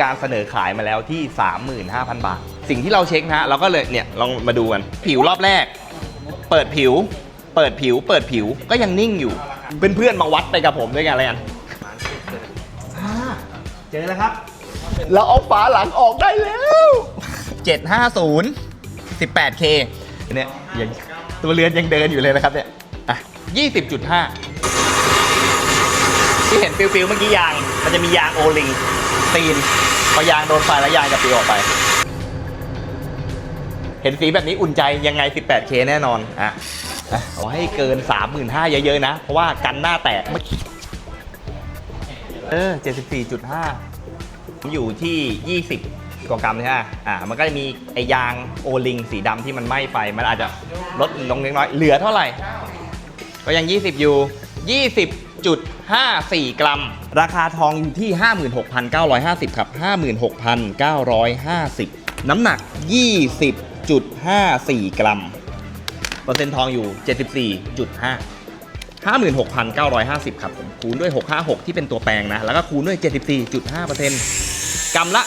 การเสนอขายมาแล้วที่ 35,000 บาท สิ่งที่เราเช็คนะฮะเราก็เลยเนี่ยลองมาดูกัน ผิวรอบแรก เปิดผิว เปิดผิว เปิดผิวก็ยังนิ่งอยู่ เพื่อนๆมาวัดไปกับผมด้วยกันอะไรกันอ่าเจอแล้วครับ เราเอาฝาหลังออกได้แล้ว 750 18K เนี่ยยังตัวเรือนยังเดินอยู่เลยนะครับเนี่ยอะ20.5 ที่เห็นฟิวๆเมื่อกี้ยาง มันจะมียางโอลิง ตีนพอยางโดนไฟแล้วยางจะปลิวออกไป เห็นสีแบบนี้อุ่นใจยังไง 18K แน่นอนอะเอะขอให้เกิน 35,000เยอะๆนะ เพราะว่ากันหน้าแตกเมื่อกี้เออ 74.5อยู่ที่ 20กว่ากรัมใช่ไหมอ่า มันก็จะมีไอยางโอลิงสีดำที่มันไหม้ไฟ มันอาจจะลดลงเล็กน้อย เหลือเท่าไหร่ ก็ยัง 20 อยู่ 20 0.54 กรัม ราคาทองอยู่ที่ 56,950 ครับ 56,950 น้ำหนัก 20.54 กรัม เปอร์เซ็นต์ทองอยู่ 74.5 56,950 ครับผมคูณด้วย 656 ที่เป็นตัวแปลงนะ แล้วก็คูณด้วย 74.5%กรัมละ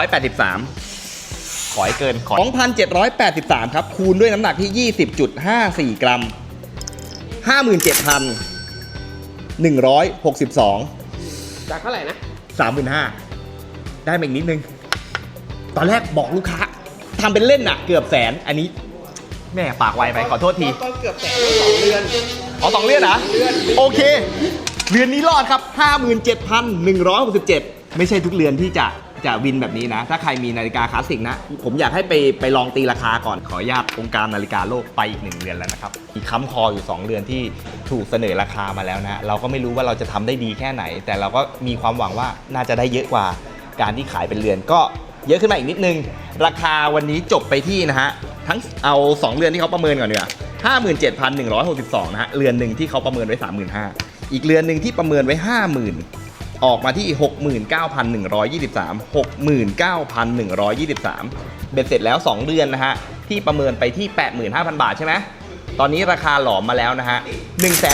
2,783 ขอให้เกิน ขอ2,783 ครับ คูณด้วยน้ำหนักที่ 20.54 กรัม 57,000 57,162 จากเท่าไหร่นะ 35,000ได้มาอีกนิดนึง ตอนแรกบอกลูกค้าทำเป็นเล่นน่ะ เกือบแสนอันนี้แม่ปากไวไปขอโทษทีก็เกือบแสนสองเดือน อ๋อสองเรือนนะโอเค เรือนนี้รอดครับ 57,167 ไม่ใช่ทุกเรือนที่จะ จะวินแบบนี้นะ ถ้าใครมีนาฬิกาคลาสสิกนะ ผมอยากให้ไปไปลองตีราคาก่อนขออนุญาตองค์การนาฬิกาโลกไปอีกหนึ่งเรือนแล้วนะครับมีค้ำคออยู่ 2เรือนที่ถูกเสนอราคามาแล้วนะ เราก็ไม่รู้ว่าเราจะทำได้ดีแค่ไหน แต่เราก็มีความหวังว่าน่าจะได้เยอะกว่าการที่ขายเป็นเรือนก็เยอะขึ้นมาอีกนิดนึง ราคาวันนี้จบไปที่นะฮะทั้งเอา 2 เรือนที่เขาประเมินก่อนดีกว่า57,162นะฮะเรือนหนึ่งที่เขาประเมินไว้ 35,000อีกเรือนหนึ่งที่ประเมินไว้ 50,000 ออกมาที่ 69,123 69,123 เบ็ดเสร็จแล้ว 2 เดือนนะฮะ ที่ประเมินไปที่ 85,000 บาทใช่ไหมตอนนี้ราคาหลอมมาแล้วนะฮะ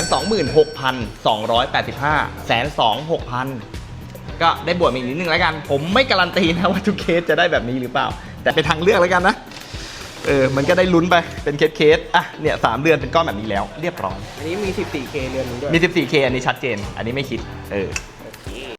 126,285แสน2 6,000ก็ได้บวกมาอีกนิดนึงแล้วกัน ผมไม่การันตีนะว่าทุกเคสจะได้แบบนี้หรือเปล่า แต่เป็นทางเลือกแล้วกันนะ เออ มันก็ได้ลุ้นไปเป็นเคสเคสๆอะเนี่ยสามเดือนเป็นก้อนแบบนี้แล้ว เรียบร้อย อันนี้มี 14K เดือนหนึงด้วยมี 14K อันนี้ชัดเจน อันนี้ไม่คิด เออ